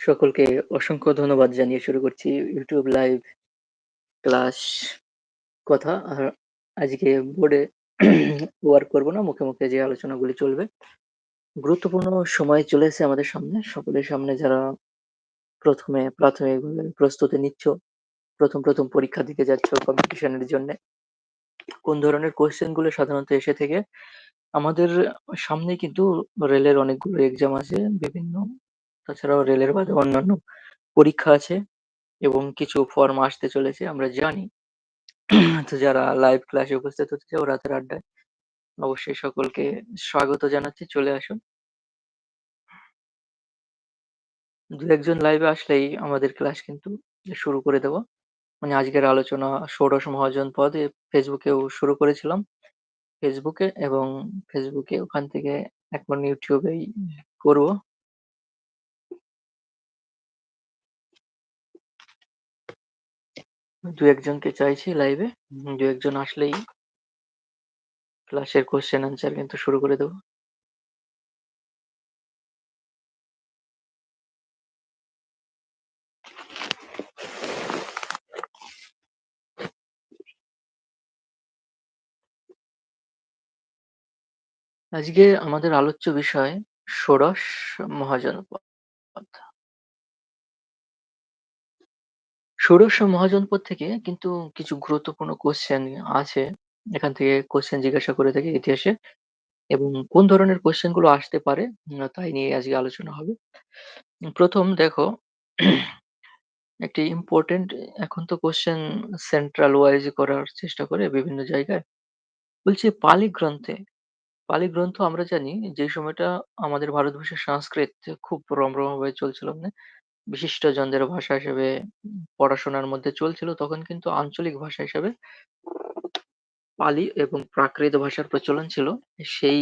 সকলকে অসংখ্য ধন্যবাদ জানিয়ে শুরু করছি ইউটিউব লাইভ ক্লাস কথা। আর আজকে বোর্ডে ওয়ার্ক করব না, মুখে, মুখে যে আলোচনাগুলি চলবে। গুরুত্বপূর্ণ সময় চলে এসেছে আমাদের সামনে। সকলের সামনে যারা ১ম এ প্রাথমিকভাবে প্রস্তুতি নিচ্ছ, ১ম, ১ম পরীক্ষা দিতে যাচ্ছ কম্পিটিশন এর জন্যে। কোন ধরনের কোয়েশ্চেনগুলো সাধারণত এসে থেকে আমাদের সামনে কিন্তু রেলের অনেকগুলো এক্সাম আছে বিভিন্ন তাছাড়াও রেলের বাদে অন্যান্য পরীক্ষা আছে এবং কিছু ফর্ম আসতে চলেছে, আমরা জানি। তো যারা লাইভ ক্লাসে উপস্থিত হতে চাও রাতের আড্ডায়, অবশ্যই সকলকে স্বাগত জানাচ্ছি, চলে আসুন। দু একজন লাইভে আসলেই আমাদের ক্লাস কিন্তু শুরু করে দেব। মানে আজকের আলোচনা ষোড়শ মহাজন পদে ফেসবুকেও শুরু করেছিলাম। ফেসবুকে এবং ফেসবুকে ওখান থেকে এখন ইউটিউবেই করব। দু একজনকে চাইছি লাইভে। দু একজন আসলেই ক্লাসের কোয়েশ্চেন অ্যান্সার কিন্তু শুরু করে দেবো। আজকে আমাদের আলোচ্য বিষয় ষোড়শ মহাজনপদ। ষোড়শ মহাজনপদ থেকে কিন্তু কিছু গুরুত্বপূর্ণ কোশ্চেন আছে। এখান থেকে কোশ্চেন জিজ্ঞাসা করে থাকে ইতিহাসে এবং কোন ধরনের কোশ্চেনগুলো আসতে পারে উম তাই নিয়ে আজকে আলোচনা হবে। প্রথম দেখো একটি ইম্পোর্টেন্ট এখন তো কোশ্চেন সেন্ট্রাল ওয়াইজ করার চেষ্টা করে বিভিন্ন জায়গায়। বলছে পালি গ্রন্থে, পালি গ্রন্থ আমরা জানি যে সময়টা আমাদের ভারতবর্ষের সংস্কৃত খুব রমরমাভাবে চলছিল মানে বিশিষ্টজনদের ভাষা হিসেবে পড়াশোনার মধ্যে চলছিল, তখন কিন্তু আঞ্চলিক ভাষা হিসেবে পালি এবং প্রাকৃত ভাষার প্রচলন ছিল। সেই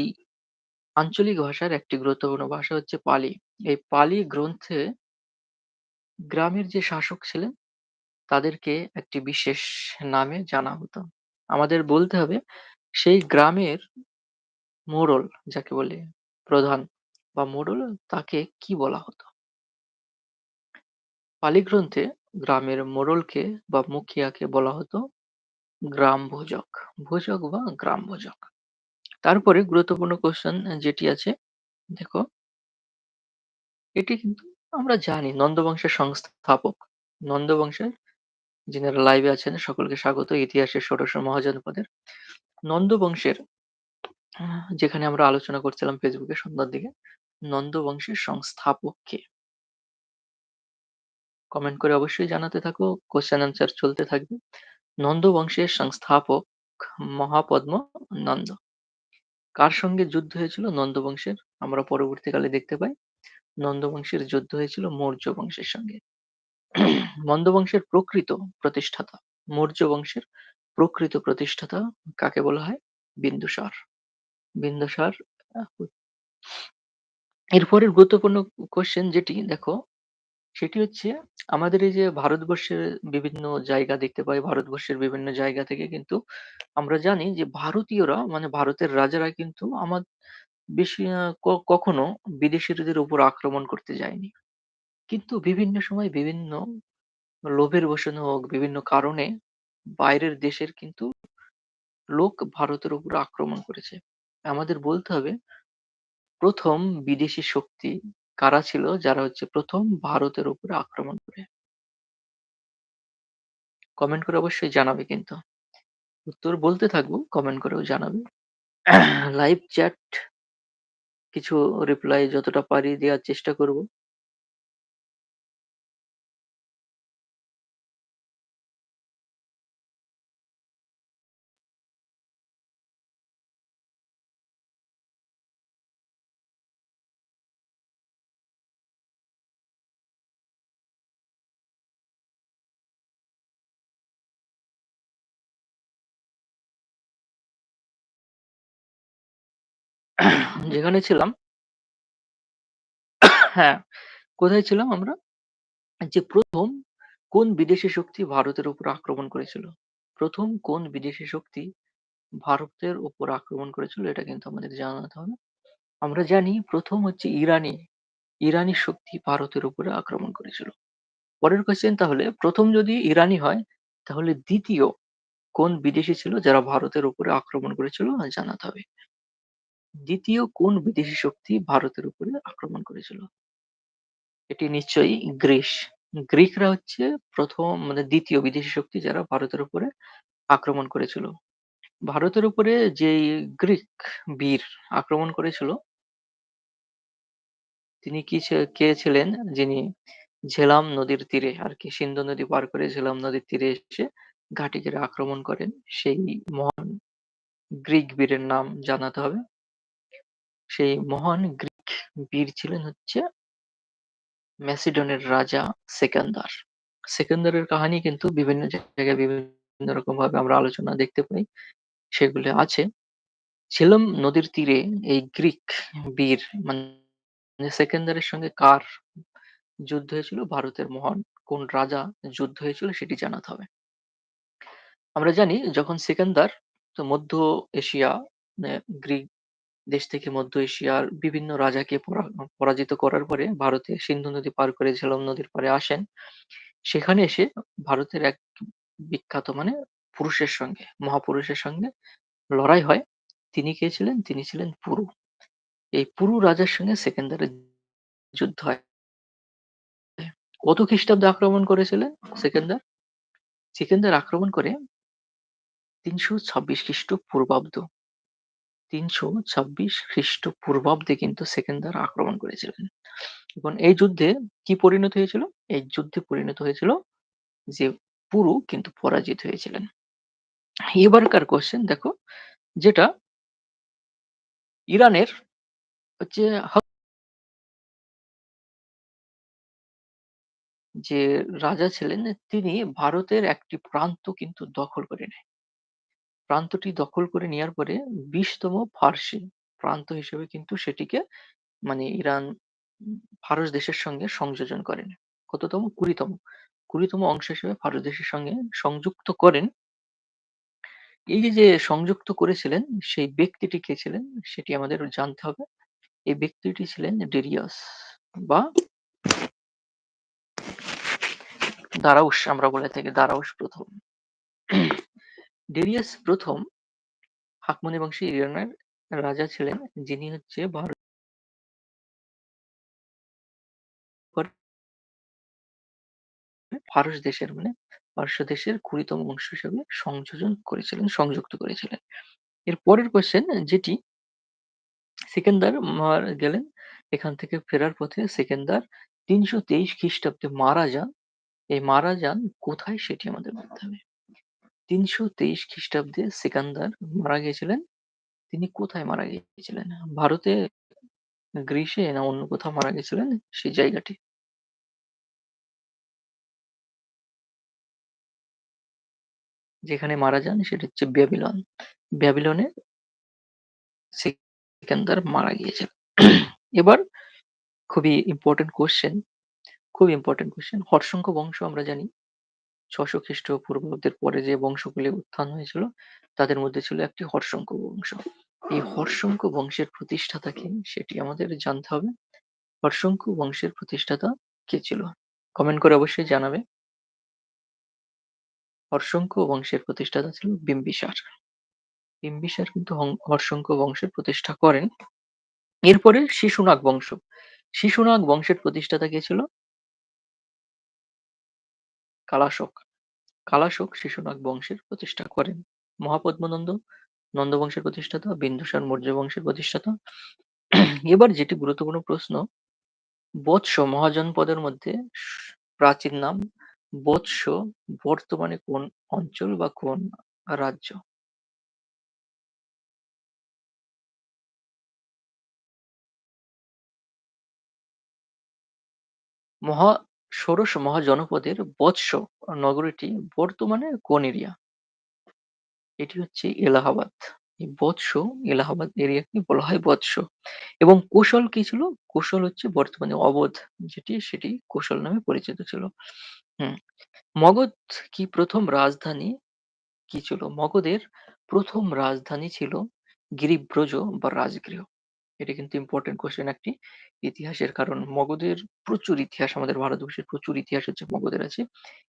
আঞ্চলিক ভাষার একটি গুরুত্বপূর্ণ ভাষা হচ্ছে পালি। এই পালি গ্রন্থে গ্রামের যে শাসক ছিলেন, তাদেরকে একটি বিশেষ নামে জানা হতো। আমাদের বলতে হবে, সেই গ্রামের মোড়ল, যাকে বলে প্রধান বা মোড়ল, তাকে কি বলা হতো? পালি গ্রন্থে গ্রামের মোড়লকে বা মুখিয়াকে বলা হতো গ্রাম ভোজক, ভোজক বা গ্রাম ভোজক। তারপরে গুরুত্বপূর্ণ কোয়েশ্চেন যেটি আছে দেখো এটি কিন্তু আমরা জানি নন্দ বংশের সংস্থাপক। নন্দ বংশের যিনারা লাইভে আছেন সকলকে স্বাগত ইতিহাসের ষোড়শ মহাজনপদের। নন্দ বংশের যেখানে আমরা আলোচনা করছিলাম ফেসবুকে সন্ধ্যার দিকে নন্দ বংশের সংস্থাপক কে? কমেন্ট করে অবশ্যই জানাতে থাকো কোয়েশ্চেন অ্যান্সার চলতে থাকবে। নন্দ বংশের সংস্থাপক মহাপদ্ম নন্দ। কার সঙ্গে যুদ্ধ হয়েছিল নন্দ বংশের? আমরা পরবর্তীকালে দেখতে পাই নন্দ বংশের যুদ্ধ হয়েছিল মৌর্য বংশের সঙ্গে। নন্দ বংশের প্রকৃত প্রতিষ্ঠাতা, মৌর্য বংশের প্রকৃত প্রতিষ্ঠাতা কাকে বলা হয়? বিন্দুসার। বিন্দুসার এরপরের গুরুত্বপূর্ণ কোয়েশ্চেন যেটি, দেখো সেটি হচ্ছে আমাদের এই যে ভারতবর্ষের বিভিন্ন জায়গা দেখতে পাই ভারতবর্ষের বিভিন্ন জায়গা থেকে কিন্তু আমরা জানি যে ভারতীয়রা মানে ভারতের রাজারা কিন্তু আমার বেশি আহ, ক- কখনো বিদেশিদের উপর আক্রমণ করতে যায়নি। কিন্তু বিভিন্ন সময় বিভিন্ন লোভের বশে হোক বিভিন্ন কারণে বাইরের দেশের কিন্তু লোক ভারতের উপর আক্রমণ করেছে। আমাদের বলতে হবে প্রথম বিদেশি শক্তি কারা ছিল? যারা হচ্ছে প্রথম ভারতের উপরে আক্রমণ করে। কমেন্ট করে অবশ্যই জানাবে কিন্তু। উত্তর বলতে থাকব কমেন্ট করেও জানাবে। লাইভ চ্যাট কিছু রিপ্লাই যতটা পারি দেওয়ার চেষ্টা করব। যেখানে ছিলাম হ্যাঁ কোথায় ছিলাম আমরা? যে প্রথম কোন বিদেশি শক্তি ভারতের উপর আক্রমণ করেছিল? প্রথম কোন বিদেশি শক্তি ভারতের উপর আক্রমণ করেছিল? এটা কিন্তু আমাদের জানাতে হবে। আমরা জানি প্রথম হচ্ছে ইরানি ইরানি শক্তি ভারতের উপরে আক্রমণ করেছিল? পরের কোয়েশ্চেন তাহলে ১ম যদি ইরানি হয়, তাহলে ২য় কোন বিদেশি ছিল যারা ভারতের উপরে আক্রমণ করেছিল? জানাতে হবে। ২য় কোন বিদেশি শক্তি ভারতের উপরে আক্রমণ করেছিল? এটি নিশ্চয়ই গ্রিস। গ্রিকরা হচ্ছে ১ম মানে ২য় বিদেশি শক্তি যারা ভারতের উপরে আক্রমণ করেছিল। ভারতের উপরে যেই গ্রিক বীর আক্রমণ করেছিল, তিনি কি কে ছিলেন? যিনি ঝেলাম নদীর তীরে আরকি সিন্ধু নদী পার করে ঝেলাম নদীর তীরে এসে ঘাঁটি আক্রমণ করেন। সেই মহান গ্রিক বীরের নাম জানাতে হবে। সেই মহান গ্রিক বীর ছিলেন হচ্ছে ম্যাসিডনের রাজা সেকান্দার। সেকান্দারের কাহিনী কিন্তু বিভিন্ন জায়গায় বিভিন্ন রকম ভাবে আমরা আলোচনা দেখতে পাই। সেগুলো আছে। ঝেলম নদীর তীরে এই গ্রিক বীর মানে সেকান্দারের সঙ্গে কার যুদ্ধ হয়েছিল? ভারতের মহান কোন রাজা যুদ্ধ হয়েছিল সেটি জানাতে হবে। আমরা জানি যখন সেকেন্দার তো মধ্য এশিয়া মানে গ্রিক দেশ থেকে মধ্য এশিয়ার বিভিন্ন রাজাকে পরা, পরাজিত করার পরে ভারতে সিন্ধু নদী পার করে ঝেলম নদীর পাড়ে আসেন। সেখানে এসে ভারতের এক বিখ্যাত মানে পুরুষের সঙ্গে, মহাপুরুষের সঙ্গে লড়াই হয়। তিনি কে ছিলেন? তিনি ছিলেন পুরু। এই পুরু রাজার সঙ্গে সেকেন্দারের যুদ্ধ হয়। কত খ্রিস্টাব্দে আক্রমণ করেছিলেন সেকেন্দার? সেকেন্দার আক্রমণ করে ৩২৬ খ্রিস্টপূর্বাব্দ। ৩২৬ খ্রিস্টপূর্বাব্দে কিন্তু সেকেন্দার আক্রমণ করেছিলেন। এবং এই যুদ্ধে কি পরিণত হয়েছিল? এই যুদ্ধে পরিণত হয়েছিল যে পুরু কিন্তু পরাজিত হয়েছিলেন। এবারকার কোয়েশ্চেন দেখো, যেটা ইরানের হচ্ছে যে রাজা ছিলেন, তিনি ভারতের একটি প্রান্ত কিন্তু দখল করে নেয়। প্রান্তটি দখল করে নেয়ার পরে ২০তম ফার্সি প্রান্ত হিসেবে কিন্তু সেটিকে মানে ইরান ফারস দেশের সঙ্গে সংযোজন করেন। কততম? ২০তম। ২০তম অংশ হিসেবে ফারস দেশের সঙ্গে সংযুক্ত করেন। এই যে, যে সংযুক্ত করেছিলেন সেই ব্যক্তিটি কে ছিলেন? সেটি আমাদের জানতে হবে। এই ব্যক্তিটি ছিলেন ডেরিয়াস বা দারাউস আমরা বলে থাকি দারাউস প্রথম। ডেরিয়াস প্রথম হাকমনি বংশী ইরানের রাজা ছিলেন যিনি হচ্ছে ভারত ফারস দেশের মানে পারস্য দেশের ২০তম অংশ হিসেবে সংযোজন করেছিলেন, সংযুক্ত করেছিলেন। এর পরের কোয়েশ্চেন যেটি সিকান্দার মারা গেলেন। এখান থেকে ফেরার পথে সেকেন্দার তিনশো তেইশ খ্রিস্টাব্দে মারা যান। এই মারা যান কোথায় সেটি আমাদের বলতে হবে। ৩২৩ খ্রিস্টাব্দে সিকান্দার মারা গিয়েছিলেন। তিনি কোথায় মারা গিয়েছিলেন? ভারতে, গ্রিসে না অন্য কোথাও মারা গেছিলেন সেই জায়গাটি? যেখানে মারা যান সেটা হচ্ছে ব্যাবিলন। ব্যাবিলনে সিকান্দার মারা গিয়েছিলেন। এবার খুবই ইম্পোর্টেন্ট কোয়েশ্চেন, খুব ইম্পোর্টেন্ট কোয়েশ্চেন। হর্ষঙ্ক বংশ আমরা জানি ৬০০ খ্রিস্টপূর্বাব্দের পরে যে বংশগুলি উত্থান হয়েছিল, তাদের মধ্যে ছিল একটি হর্ষঙ্ক বংশ। এই হর্ষঙ্ক বংশের প্রতিষ্ঠাতা কে? সেটি আমাদের জানতে হবে। হর্ষঙ্ক বংশের প্রতিষ্ঠাতা কে ছিল? কমেন্ট করে অবশ্যই জানাবে। হর্ষঙ্ক বংশের প্রতিষ্ঠাতা ছিল বিম্বিসার। বিম্বিসার কিন্তু হর্ষঙ্ক বংশের প্রতিষ্ঠা করেন। এরপরে শিশুনাগ বংশ। শিশুনাগ বংশের প্রতিষ্ঠাতা কে ছিল? কালাশক। কালাশক শিশুনাগ বংশের প্রতিষ্ঠা করেন। মহাপদ্মনন্দ নন্দ বংশের প্রতিষ্ঠাতা, বিন্দুসার মৌর্য বংশের প্রতিষ্ঠাতা। এবার যেটি গুরুত্বপূর্ণ প্রশ্ন, বৎস মহাজনপদের মধ্যে প্রাচীন নাম বৎস বর্তমানে কোন অঞ্চল বা কোন রাজ্য? মহা ষোড়শ মহাজনপদের বৎস নগরীটি বর্তমানে কোন এরিয়া? এটি হচ্ছে এলাহাবাদ। এই বৎস এলাহাবাদ এরিয়াকে বলা হয় বৎস এবং কোশল কি ছিল? কোশল হচ্ছে বর্তমানে অবধ, যেটি সেটি কোশল নামে পরিচিত ছিল। হুম। মগধ কি প্রথম রাজধানী কি ছিল? মগধের প্রথম রাজধানী ছিল গিরিব্রজ বা রাজগৃহ। এটা কিন্তু ইম্পর্টেন্ট কোয়েশ্চেন একটি ইতিহাসের কারণ, মগধের প্রচুর ইতিহাস, আমাদের ভারতবর্ষের প্রচুর ইতিহাস হচ্ছে মগধের আছে।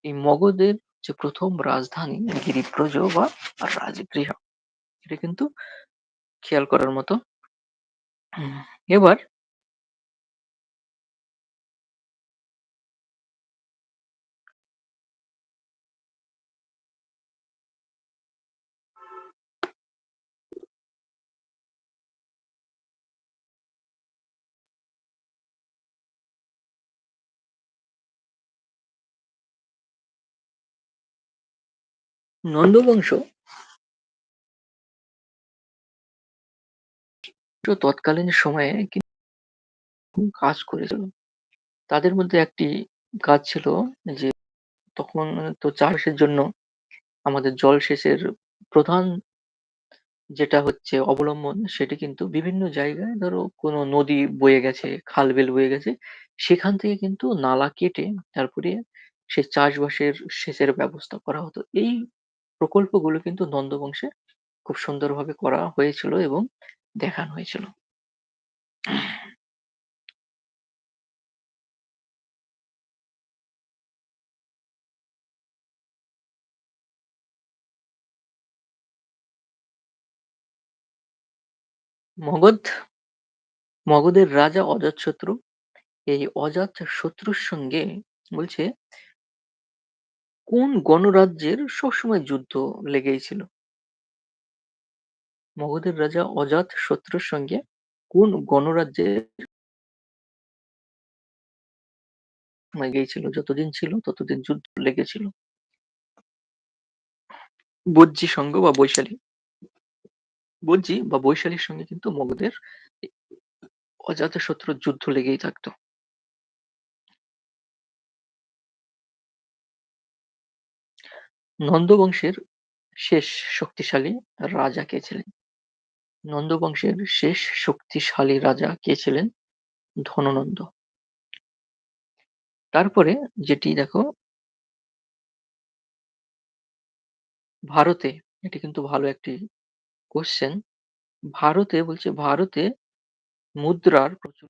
এই মগধের যে প্রথম রাজধানী গিরিপ্রজ বা রাজগৃহ, এটা কিন্তু খেয়াল করার মতো। এবার নন্দ বংশ তৎকালীন সময়ে কাজ করেছিল। তাদের মধ্যে একটি কাজ ছিল যে তখন তো চাষের জন্য আমাদের জলসেচের প্রধান যেটা হচ্ছে অবলম্বন সেটি কিন্তু বিভিন্ন জায়গায় ধরো কোনো নদী বয়ে গেছে, খাল-বিল বয়ে গেছে সেখান থেকে কিন্তু নালা কেটে তারপরে সে চাষবাসের সেচের ব্যবস্থা করা হতো। এই প্রকল্পগুলো কিন্তু নন্দ বংশে খুব সুন্দরভাবে করা হয়েছিল এবং দেখানো হয়েছিল। মগধ, মগধের রাজা অজাতশত্রু, এই অজাতশত্রুর সঙ্গে বলছে কোন গণরাজ্যের সবসময় যুদ্ধ লেগেই ছিল? মগধের রাজা অজাত অজাতশত্রুর সঙ্গে কোন গণরাজ্যের লেগেই ছিল? যতদিন ছিল, ততদিন যুদ্ধ লেগেছিল। বজ্জী সংঘ বা বৈশালী বজ্জী বা বৈশালীর সঙ্গে কিন্তু মগধের অজাতশত্রুর যুদ্ধ লেগেই থাকতো। নন্দ বংশের শেষ শক্তিশালী রাজা কে ছিলেন? নন্দ বংশের শেষ শক্তিশালী রাজা কে ছিলেন? ধননন্দ। তারপরে যেটি দেখো ভারতে, এটি কিন্তু ভালো একটি কোয়েশ্চেন ভারতে বলছে ভারতে মুদ্রার প্রচুর